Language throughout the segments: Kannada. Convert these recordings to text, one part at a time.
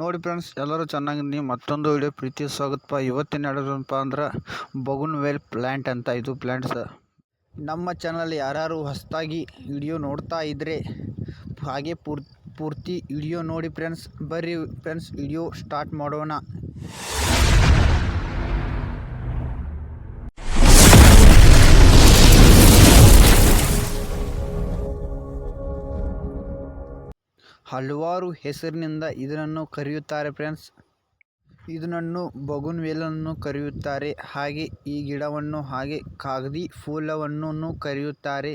ನೋಡಿ ಫ್ರೆಂಡ್ಸ್ ಎಲ್ಲರೂ ಚೆನ್ನಾಗಿ ನೀವು ಮತ್ತೊಂದು ವಿಡಿಯೋ ಪ್ರೀತಿ, ಸ್ವಾಗತಪ್ಪ. ಇವತ್ತಿನ ಹೇಳೋದಪ್ಪ ಅಂದ್ರೆ ಬಗುನ್ ವೇಲ್ ಪ್ಲ್ಯಾಂಟ್ ಅಂತ ಇದು ಪ್ಲ್ಯಾಂಟ್ಸ್ ನಮ್ಮ ಚಾನಲ್ ಯಾರು ಹೊಸದಾಗಿ ವಿಡಿಯೋ ನೋಡ್ತಾ ಇದ್ದರೆ ಹಾಗೆ ಪೂರ್, ಪೂರ್ತಿ ವಿಡಿಯೋ ನೋಡಿ ಫ್ರೆಂಡ್ಸ್ ಬರ್ರಿ ಫ್ರೆಂಡ್ಸ್ ವಿಡಿಯೋ ಸ್ಟಾರ್ಟ್ ಮಾಡೋಣ. ಹಲವಾರು ಹೆಸರಿನಿಂದ ಇದನ್ನು ಕರೆಯುತ್ತಾರೆ ಫ್ರೆಂಡ್ಸ್. ಇದನ್ನು ಬಗುನ್ ವೇಲನ್ನು ಕರೆಯುತ್ತಾರೆ. ಹಾಗೆ ಈ ಗಿಡವನ್ನು, ಹಾಗೆ ಕಾಗದಿ ಫೂಲವನ್ನು ಕರೆಯುತ್ತಾರೆ.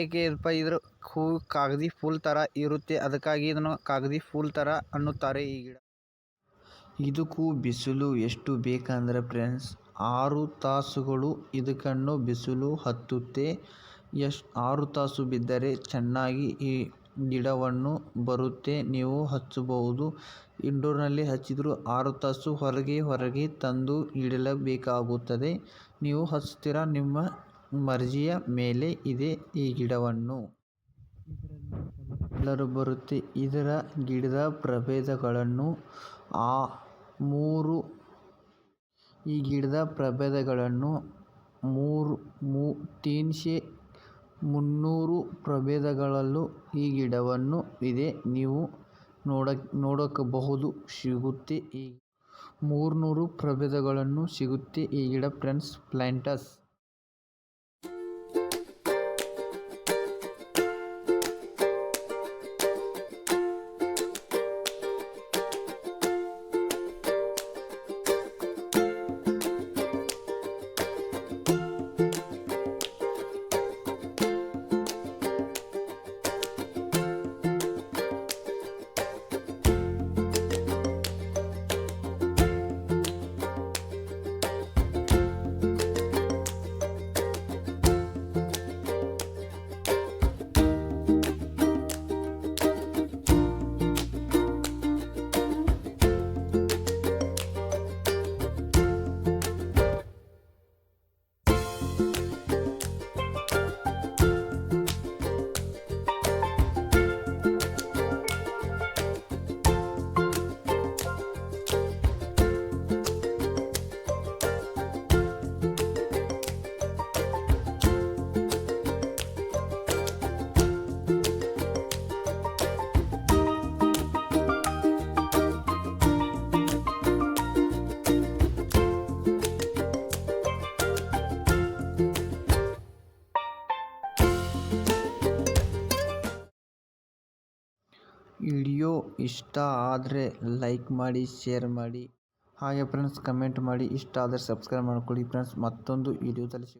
ಏಕೆ ಇರಪ್ಪ ಇದ್ರ ಹೂ ಕಾಗದಿ ಫೂಲ್ ಥರ ಇರುತ್ತೆ, ಅದಕ್ಕಾಗಿ ಇದನ್ನು ಕಾಗದಿ ಫೂಲ್ ಥರ ಅನ್ನುತ್ತಾರೆ ಈ ಗಿಡ. ಇದಕ್ಕೂ ಬಿಸಿಲು ಎಷ್ಟು ಬೇಕಂದರೆ ಫ್ರೆಂಡ್ಸ್, ಆರು ತಾಸುಗಳು ಇದಕ್ಕನ್ನು ಬಿಸಿಲು ಹತ್ತುತ್ತೆ. ಎಷ್ಟು, ಆರು ತಾಸು ಬಿದ್ದರೆ ಚೆನ್ನಾಗಿ ಈ ಗಿಡವನ್ನು ಬರುತ್ತೆ, ನೀವು ಹಚ್ಚಬಹುದು. ಇಂಡೋರ್ನಲ್ಲಿ ಹಚ್ಚಿದರೂ ಆರು ತಾಸು ಹೊರಗೆ ಹೊರಗೆ ತಂದು ಇಡಲೇಬೇಕಾಗುತ್ತದೆ. ನೀವು ಹಚ್ತೀರಾ ನಿಮ್ಮ ಮರ್ಜಿಯ ಮೇಲೆ ಇದೆ ಈ ಗಿಡವನ್ನು. ಎಲ್ಲರೂ ಬರುತ್ತೆ. ಇದರ ಗಿಡದ ಪ್ರಭೇದಗಳನ್ನು ಆ ಮೂರು ಈ ಗಿಡದ ಪ್ರಭೇದಗಳನ್ನು ಮೂರು ಮೂ ತೀನ್ಶೆ ಮುನ್ನೂರು ಪ್ರಭೇದಗಳಲ್ಲೂ ಈ ಗಿಡವನ್ನು ಇದೆ. ನೀವು ನೋಡ ನೋಡಬಹುದು ಸಿಗುತ್ತೆ ಈ ಮೂರ್ನೂರು ಪ್ರಭೇದಗಳನ್ನು ಸಿಗುತ್ತೆ ಈ ಗಿಡ, ಫ್ರೆಂಡ್ಸ್ ಪ್ಲ್ಯಾಂಟಸ್ ವಿಡಿಯೋ ಇಷ್ಟ ಆದರೆ ಲೈಕ್ ಮಾಡಿ, ಶೇರ್ ಮಾಡಿ. ಹಾಗೆ ಫ್ರೆಂಡ್ಸ್ ಕಮೆಂಟ್ ಮಾಡಿ. ಇಷ್ಟ ಆದರೆ ಸಬ್ಸ್ಕ್ರೈಬ್ ಮಾಡ್ಕೊಳ್ಳಿ ಫ್ರೆಂಡ್ಸ್ ಮತ್ತೊಂದು ವಿಡಿಯೋದಲ್ಲಿ ಸಿಗ್